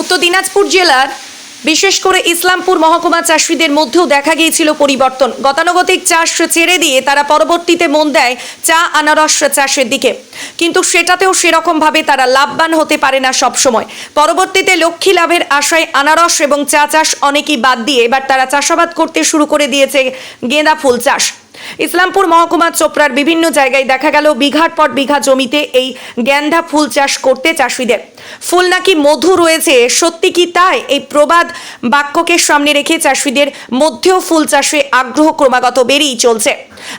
উত্তর দিনাজপুর জেলার, বিশেষ করে ইসলামপুর মহকুমা চাষিদের মধ্যেও দেখা গিয়েছিল পরিবর্তন। গতানুগতিক চাষ ছেড়ে দিয়ে তারা পরবর্তীতে মন দেয় চা আনারস চাষের দিকে। কিন্তু সেটাতেও সেরকমভাবে তারা লাভবান হতে পারে না সবসময়। পরবর্তীতে লক্ষ্মী লাভের আশায় আনারস এবং চা চাষ অনেকেই বাদ দিয়ে এবার তারা চাষাবাদ করতে শুরু করে দিয়েছে গেঁদা ফুল চাষ। ইসলামপুর মহকুমা চোপড়ার বিভিন্ন জায়গায় দেখা গেল বিঘার পর বিঘা জমিতে এই গেন্দা ফুল চাষ করতে চাষিদের। ফুল নাকি মধু রয়েছে, সত্যি কি তাই? এই প্রবাদ বাক্যকে সামনে রেখে চাষিদের মধ্যেও ফুল চাষে আগ্রহ ক্রমাগত বেড়েই চলছে।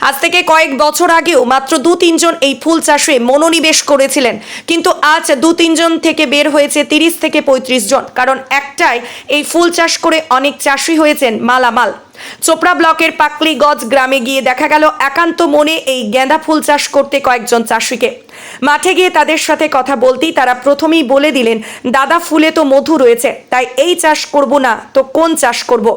আজ থেকে কয়েক বছর আগেও মাত্র দু তিনজন এই ফুল চাষে মনোনিবেশ করেছিলেন। কিন্তু আজ দু তিনজন থেকে বের হয়েছে তিরিশ থেকে পঁয়ত্রিশ জন। কারণ একটাই, এই ফুল চাষ করে অনেক চাষি হয়েছেন মালামাল। চোপড়া ব্লকের পাকলিগজ গ্রামে গিয়ে দেখা গেল একান্ত মনে এই গেঁদা ফুল চাষ করতে কয়েকজন চাষিকে। মাঠে গিয়ে তাদের সাথে কথা বলতেই তারা প্রথমেই বলে দিলেন, দাদা, ফুলে তো মধু রয়েছে, তাই এই চাষ করব না, তো কোন চাষ করব?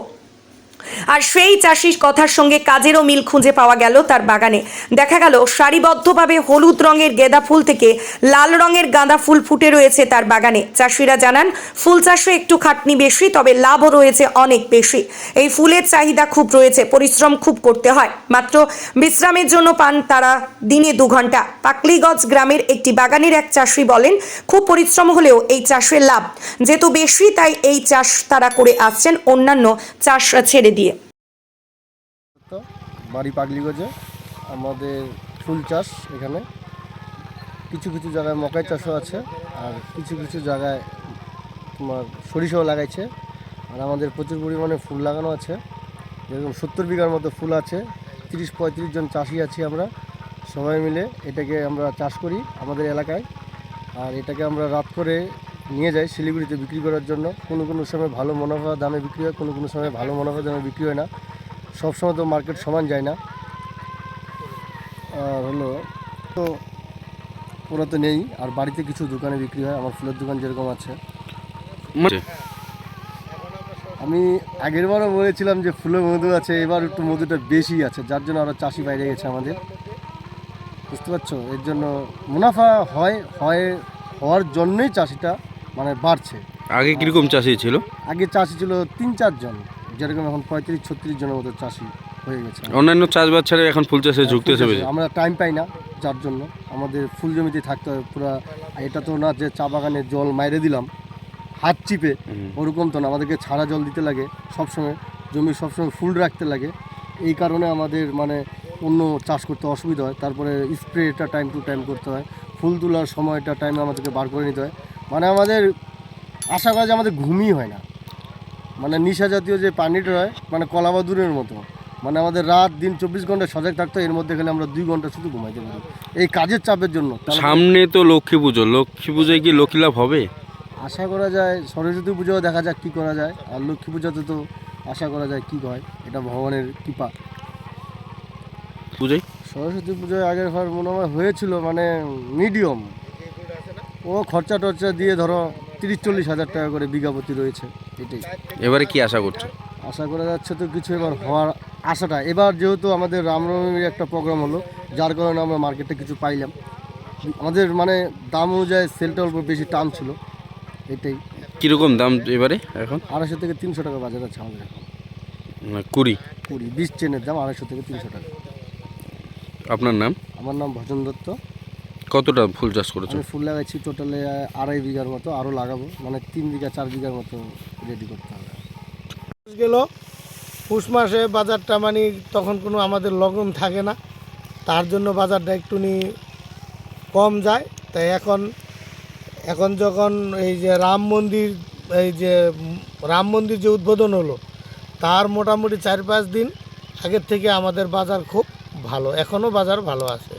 আর সেই চাষির কথার সঙ্গে কাজেরও মিল খুঁজে পাওয়া গেল তার বাগানে। দেখা গেল, সারিবদ্ধভাবে হলুদ রঙের গেঁদা ফুল থেকে লাল রঙের গাঁদা ফুল ফুটে রয়েছে তার বাগানে। চাষিরা জানান, ফুল চাষে একটু খাটনি বেশি, তবে লাভও রয়েছে অনেক বেশি। এই ফুলের চাহিদা খুব রয়েছে, পরিশ্রম খুব করতে হয়। মাত্র বিশ্রামের জন্য পান তারা দিনে দু ঘণ্টা। পাকলিগঞ্জ গ্রামের একটি বাগানের এক চাষি বলেন, খুব পরিশ্রম হলেও এই চাষের লাভ। যেহেতু বেশি, তাই এই চাষ তারা করে আসছেন, অন্যান্য চাষ ছেড়ে দিয়ে। বাড়ি পাগলিগঞ্জে, আমাদের ফুল চাষ এখানে। কিছু কিছু জায়গায় মকাই চাষও আছে, আর কিছু কিছু জায়গায় তোমার সরিষাও লাগাইছে। আর আমাদের প্রচুর পরিমাণে ফুল লাগানো আছে। যেরকম সত্তর বিঘার মতো ফুল আছে, তিরিশ পঁয়ত্রিশ জন চাষি আছি আমরা, সবাই মিলে এটাকে আমরা চাষ করি আমাদের এলাকায়। আর এটাকে আমরা রাত করে নিয়ে যাই শিলিগুড়িতে বিক্রি করার জন্য। কোনো কোনো সময় ভালো মুনাফা দামে বিক্রি হয় কোনো কোনো সময় ভালো মুনাফা দামে বিক্রি হয় না। সবসময় তো মার্কেট সমান যায় না। আর হলো তো ওরা তো নেই আর বাড়িতে কিছু দোকানে বিক্রি হয় আমার ফুলের দোকান যেরকম আছে। আমি আগের বারও বলেছিলাম যে ফুলে মধু আছে এবার একটু মধুটা বেশি আছে যার জন্য আরও চাষি বাইরে গেছে আমাদের। বুঝতে পারছ? এর জন্য মুনাফা হয় হয় হওয়ার জন্যই চাষিটা মানে বাড়ছে। আগে কীরকম চাষি ছিল? আগে চাষি ছিল তিন চারজন যেরকম এখন পঁয়ত্রিশ ছত্রিশ জনের মতো চাষি হয়ে গেছে। অন্যান্য চাষবাস ছাড়া এখন ফুল চাষে ঝুঁকতেছে বেশি। আমরা টাইম পাই না যার জন্য। আমাদের ফুল জমিতে থাকতে হয় পুরো। এটা তো না যে চা বাগানে জল মাইরে দিলাম হাত চিপে। ওরকম তো না আমাদেরকে ছাড়া জল দিতে লাগে সবসময়। জমি সবসময় ফুল রাখতে লাগে। এই কারণে আমাদের মানে অন্য চাষ করতে অসুবিধা হয়। তারপরে স্প্রেটা টাইম টু টাইম করতে হয়। ফুল তোলার সময়টা টাইম আমাদেরকে বার করে নিতে হয়। মানে আমাদের আশা করা যে আমাদের ঘুমই হয় না। মানে নিশা জাতীয় যে পানিটা হয় মানে কলাবাদুরের মতো। মানে আমাদের রাত দিন চব্বিশ ঘণ্টা সজাগ থাকতো এর মধ্যে গেলে আমরা দুই ঘণ্টা শুধু ঘুমাইতে পারি। এই কাজের চাপের জন্য সামনে তো লক্ষ্মী পুজো। লক্ষ্মী পুজোয় কি লক্ষ্মী লাভ হবে? আশা করা যায় সরস্বতী পুজো দেখা যাক কী করা যায়। আর লক্ষ্মী পুজোতে তো আশা করা যায় কী হয় এটা ভগবানের কৃপা। পুজোয়? সরস্বতী পুজোয় আগের বার মনে হয় হয়েছিল মানে মিডিয়াম। ও খরচা টরচা দিয়ে ধরো তিরিশ চল্লিশ হাজার টাকা করে বিঘাপতি রয়েছে এটাই। এবারে কি আশা করছ? আশা করা যাচ্ছে তো কিছু এবার হওয়ার আশাটা। এবার যেহেতু আমাদের রামনবমীর একটা প্রোগ্রাম হলো যার কারণে আমরা মার্কেটে কিছু পাইলাম। আমাদের মানে দাম অনুযায়ী সেলটা অল্প বেশি টান ছিল এটাই। কীরকম দাম এবারে এখন? আড়াইশো থেকে তিনশো টাকা বাজার আছে আমাদের এখন। কুড়ি। কুড়ি বিশ চেনের দাম আড়াইশো থেকে তিনশো টাকা। আপনার নাম? আমার নাম ভজন দত্ত। কতটা ফুল চাষ করেছ? আমি ফুল লাগাইছি টোটালে আড়াই বিঘার মতো আরও লাগাবো মানে তিন বিঘা চার বিঘার মতো রেডি করতে হবে। গেল। পুষ মাসে বাজারটা মানে তখন কোনো আমাদের লগ্ন থাকে না। তার জন্য বাজারটা একটুনি কম যায়। তাই এখন এখন যখন এই যে রাম মন্দির এই যে রাম মন্দির যে উদ্বোধন হলো তার মোটামুটি চার পাঁচ দিন আগের থেকে আমাদের বাজার খুব ভালো। এখনও বাজার ভালো আছে।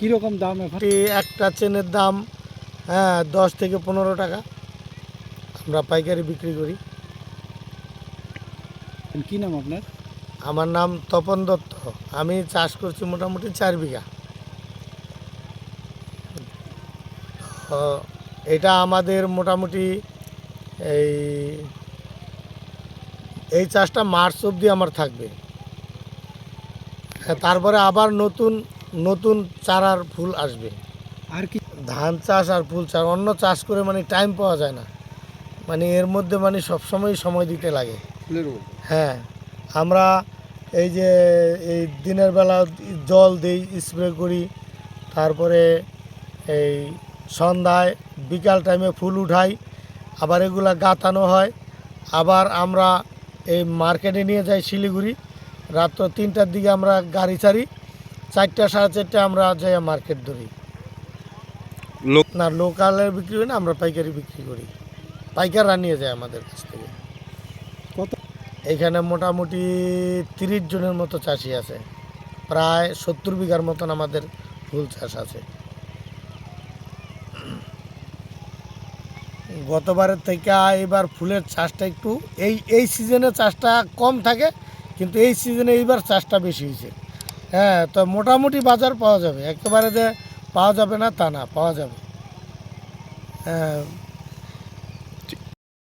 কীরকম দাম এখন একটা চেনের দাম হ্যাঁ দশ থেকে পনেরো টাকা। আমরা পাইকারি বিক্রি করি। কী নাম আপনার? আমার নাম তপন দত্ত। আমি চাষ করছি মোটামুটি চার বিঘা। এটা আমাদের মোটামুটি এই এই চাষটা মার্চ অবধি আমার থাকবে। হ্যাঁ, তারপরে আবার নতুন নতুন চারার ফুল আসবে। আর কি? ধান চাষ আর ফুল চাষ অন্য চাষ করে মানে টাইম পাওয়া যায় না। মানে এর মধ্যে মানে সবসময় সময় দিতে লাগে। হ্যাঁ আমরা এই যে এই দিনের বেলা জল দিই স্প্রে করি তারপরে এই সন্ধ্যায় বিকাল টাইমে ফুল উঠাই আবার এগুলা গাতানো হয়। আবার আমরা এই মার্কেটে নিয়ে যাই শিলিগুড়ি রাত্র তিনটার দিকে আমরা গাড়ি ছাড়ি। চারটা সাড়ে চারটে আমরা যাই মার্কেট ধরি। লোক না লোকালে বিক্রি হয় না আমরা পাইকারি বিক্রি করি। পাইকাররা নিয়ে যায় আমাদের কাছ থেকে। কত? এখানে মোটামুটি তিরিশ জনের মতো চাষি আছে। প্রায় সত্তর বিঘার মতন আমাদের ফুল চাষ আছে। গতবারের থেকে এবার ফুলের চাষটা একটু এই এই সিজনে চাষটা কম থাকে কিন্তু এই সিজনে এইবার চাষটা বেশি হয়েছে। হ্যাঁ তো মোটামুটি বাজার পাওয়া যাবে। একেবারে যে পাওয়া যাবে না, তা না, পাওয়া যাবে। হ্যাঁ